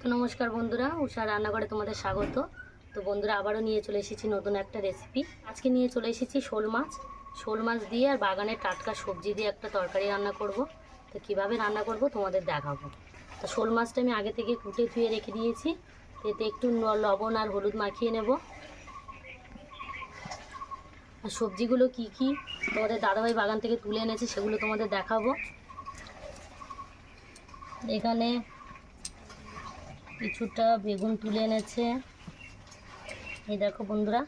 তো নমস্কার বন্ধুরা, উষা রান্নাঘরে তোমাদের স্বাগত। তো বন্ধুরা, আবারও নিয়ে চলে এসেছি নতুন একটা রেসিপি আজকে নিয়ে চলে এসেছি শোল মাছ। শোল মাছ দিয়ে আর বাগানের টাটকা সবজি দিয়ে একটা তরকারি রান্না করব। তো কীভাবে রান্না করব তোমাদের দেখাবো। তো শোল মাছটা আমি আগে থেকে কুটে ধুয়ে রেখে দিয়েছি। এতে একটু লবণ আর হলুদ মাখিয়ে নেব। আর সবজিগুলো কি কি তোমাদের দাদাভাই বাগান থেকে তুলে এনেছে সেগুলো তোমাদের দেখাবো। এখানে কিছুটা বেগুন তুলে এনেছে। এই দেখো বন্ধুরা,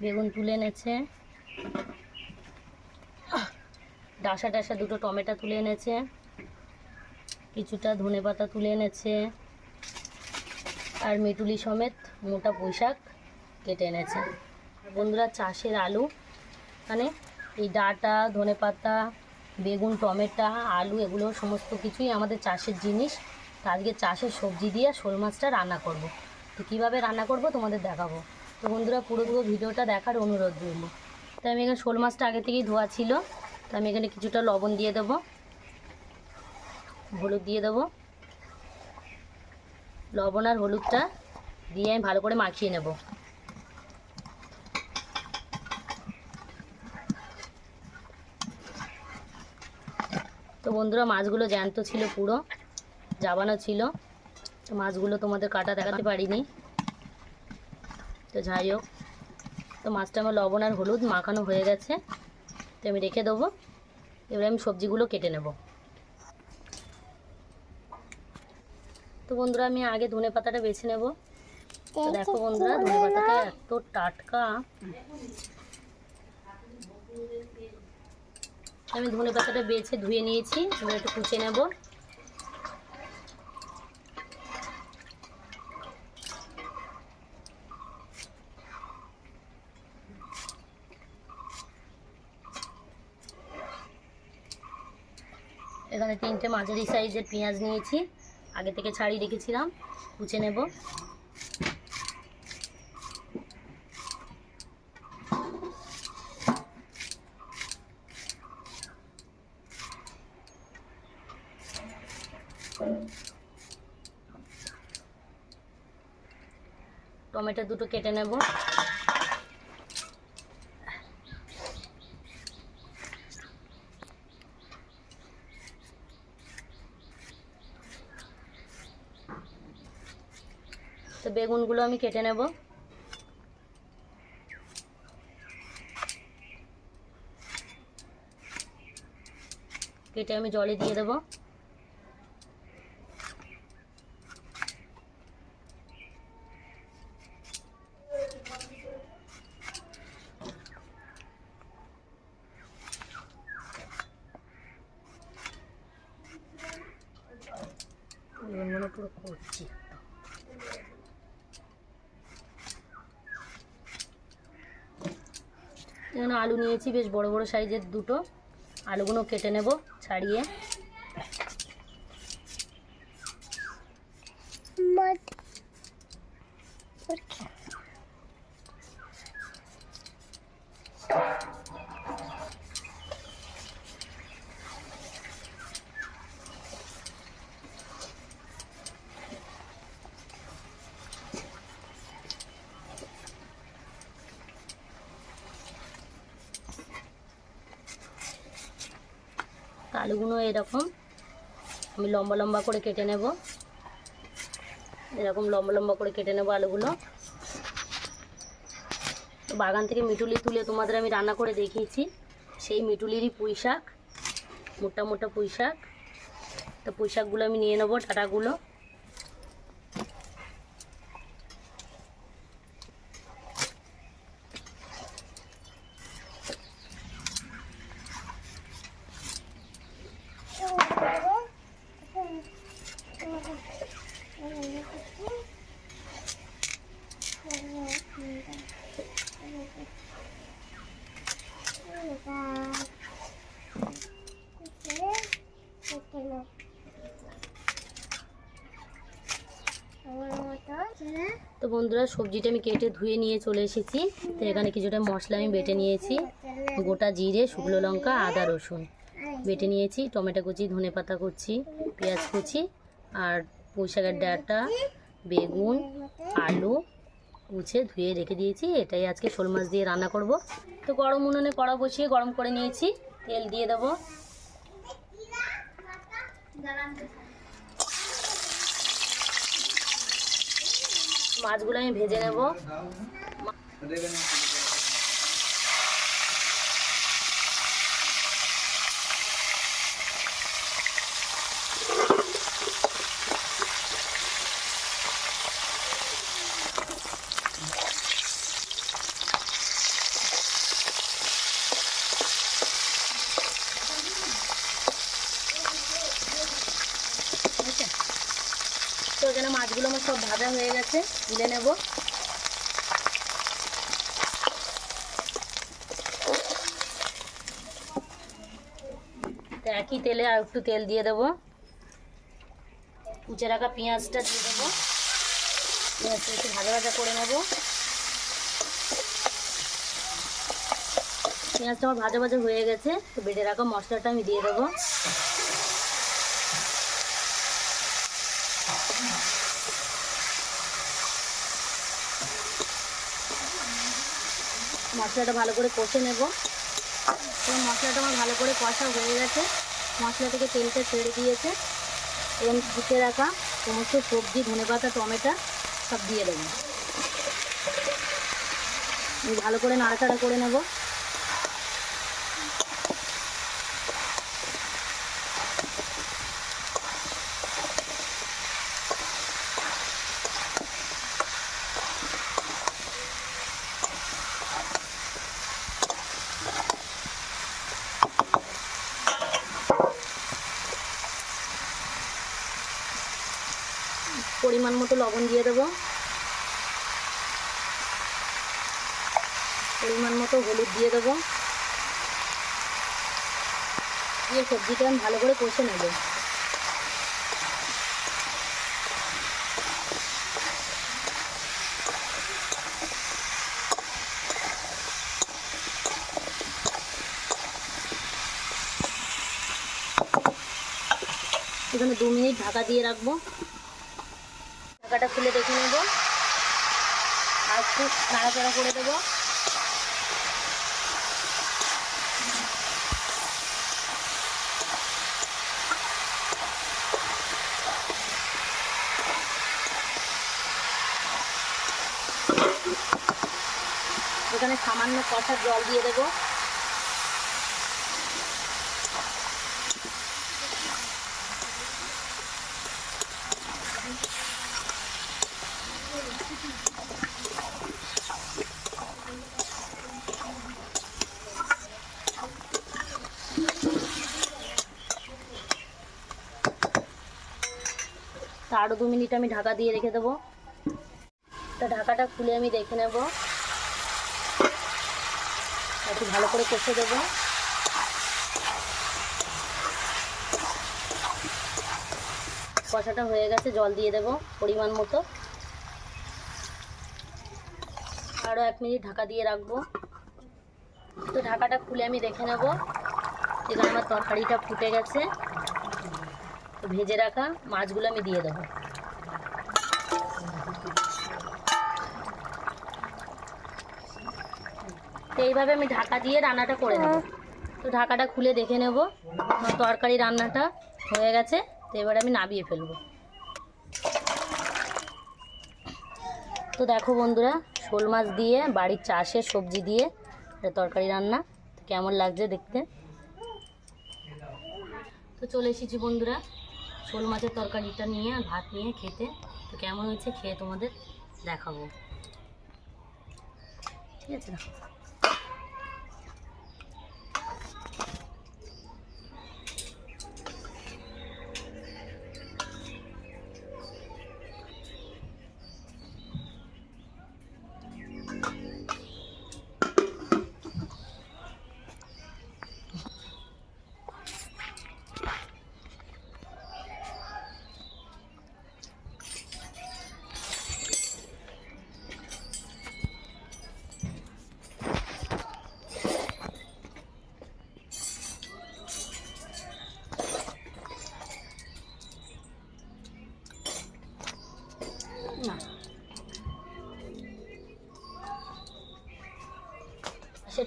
বেগুন তুলে এনেছে। ডাসা ডাসা দুটো টমেটো তুলে এনেছে। কিছুটা ধনে পাতা তুলে এনেছে। আর মেটুলি সমেত মোটা পুঁইশাক কেটে এনেছে। বন্ধুরা, চাষের আলু মানে এই ডাটা, ধনে পাতা, বেগুন, টমেটো, আলু, এগুলো সমস্ত কিছুই আমাদের চাষের জিনিস। আজকে চাষের সবজি দিয়ে শোল মাছটা রান্না করব। তো কীভাবে রান্না করব তোমাদের দেখাবো। তো বন্ধুরা, পুরো পুরো ভিডিওটা দেখার অনুরোধ রইল। তো আমি এখানে শোল মাছটা আগে থেকেই ধোয়া ছিল। তো আমি এখানে কিছুটা লবণ দিয়ে দেবো। হলুদ দিয়ে দেবো। লবণ আর হলুদটা দিয়ে আমি ভালো করে মাখিয়ে নেব। তো বন্ধুরা, মাছগুলো জ্যান্ত ছিল পুরো। জাবানো ছিল। তো মাছগুলো তোমাদের কাটা দেখাতে পারিনি। তো যাই হোক তো মাছটা আমার লবণ আর হলুদ মাখানো হয়ে গেছে। তো আমি রেখে দেবো। এবারে আমি সবজিগুলো কেটে নেব। তো বন্ধুরা আমি আগে ধনে পাতাটা বেছে নেব। দেখো বন্ধুরা ধনে পাতাটা এত টাটকা। আমি ধনে পাতাটা বেছে ধুয়ে নিয়েছি। এবার একটু কুচে নেব। এখানে তিনটে মাঝারি সাইজের পেঁয়াজ নিয়েছি। আগে থেকে ছাড়িয়ে রেখেছিলাম, কুচে নেব। টমেটো দুটো কেটে নেব। তো বেগুনগুলো আমি কেটে নেব। কেটে আমি জলে দিয়ে দেবো। পুরো করছি। এখানে আলু নিয়েছি বেশ বড় বড় সাইজের দুটো। আলুগুলো কেটে নেব ছাড়িয়ে। আলুগুলো এরকম, আমি লম্বা লম্বা করে কেটে নেব। এরকম লম্বা লম্বা করে কেটে নেব আলুগুলো। বাগান থেকে মিটুলি তুলে তোমাদের আমি রান্না করে দেখিয়েছি। সেই মিটুলিরই পুঁই শাক মোটা মোটা পুঁই শাক তো পুঁই শাকগুলো আমি নিয়ে নেব টাটাগুলো তো বন্ধুরা, সবজিটা আমি কেটে ধুয়ে নিয়ে চলে এসেছি। তো এখানে কিছুটা মশলা আমি বেটে নিয়েছি। গোটা জিরে, শুকনো লঙ্কা, আদা, রসুন বেটে নিয়েছি। টমেটো কুচি, ধনে পাতা কুচি, পেঁয়াজ কুচি আর পুঁই শাকের ডাঁটা, বেগুন, আলু উছে ধুয়ে রেখে দিয়েছি। এটাই আজকে শোল মাছ দিয়ে রান্না করব। তো গরম উনুনে কড়া বসিয়ে গরম করে নিয়েছি। তেল দিয়ে দেবো। মাছগুলো আমি ভেজে নেব। মাছগুলো আমার সব ভাজা হয়ে গেছে, তুলে নেব। একই তেলে আর একটু তেল দিয়ে দেবো। কুচে রাখা পেঁয়াজটা দিয়ে দেবো। পেঁয়াজটা একটু ভাজা ভাজা করে নেব। পেঁয়াজটা আমার ভাজা ভাজা হয়ে গেছে, তো বেটে রাখা মশলাটা আমি দিয়ে দেবো। মশলাটা ভালো করে কষে নেব। এবং মশলাটা আমার ভালো করে কষা হয়ে গেছে। মশলা থেকে তেলটা ছেড়ে দিয়েছে। এবং ফুটে রাখা সমস্ত সবজি, ধনে পাতা, টমেটো সব দিয়ে দেবো। ভালো করে নাড়াচাড়া করে নেব। পরিমাণ মতো লবণ দিয়ে দেবো। পরিমাণ মতো হলুদ দিয়ে দেবো। দিয়ে সবজিটা আমি ভালো করে কষে নেব। এখানে দু মিনিট ঢাকা দিয়ে রাখব। ঢাকাটা খুলে দেখে নেব। আর একটু নাড়াচাড়া করে দেবো। এখানে সামান্য কষার জল দিয়ে দেবো। তা আরও দু মিনিট আমি ঢাকা দিয়ে রেখে দেবো। তা ঢাকাটা খুলে আমি দেখে নেব। একটু ভালো করে কষে দেবো। কষাটা হয়ে গেছে, জল দিয়ে দেবো পরিমাণ মতো। আরও এক মিনিট ঢাকা দিয়ে রাখব। তো ঢাকাটা খুলে আমি দেখে নেব। এখানে আমার তরকারিটা ফুটে গেছে। ভেজে রাখা মাছগুলো আমি দিয়ে দেবো। তো এইভাবে আমি ঢাকা দিয়ে রান্নাটা করে নেব। তো ঢাকাটা খুলে দেখে নেব। তরকারি রান্নাটা হয়ে গেছে, তো এবার আমি নাবিয়ে ফেলব। তো দেখো বন্ধুরা, শোল মাছ দিয়ে, বাড়ির চাষের সবজি দিয়ে তরকারি রান্না। কেমন লাগছে দেখতে? তো চলে এসেছি বন্ধুরা। শোল মাছের তরকারিটা নিয়ে আর ভাত নিয়ে খেতে। তো কেমন হয়েছে খেয়ে তোমাদের দেখাবো। ঠিক আছে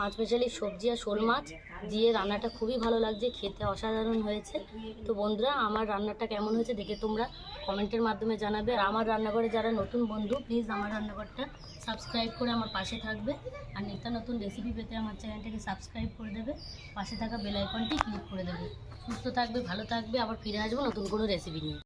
পাঁচ পেশালি সবজি আর শোল মাছ দিয়ে রান্নাটা খুবই ভালো লাগছে, খেতে অসাধারণ হয়েছে। তো বন্ধুরা, আমার রান্নাটা কেমন হয়েছে দেখে তোমরা কমেন্টের মাধ্যমে জানাবে। আর আমার রান্নাঘরে যারা নতুন বন্ধু প্লিজ আমার রান্নাঘরটা সাবস্ক্রাইব করে আমার পাশে থাকবে। আর নিত্য নতুন রেসিপি পেতে আমার চ্যানেলটাকে সাবস্ক্রাইব করে দেবে। পাশে থাকা বেল আইকনটি ক্লিক করে দেবে। সুস্থ থাকবে, ভালো থাকবে, আবার ফিরে আসব নতুন কোনো রেসিপি নিয়ে।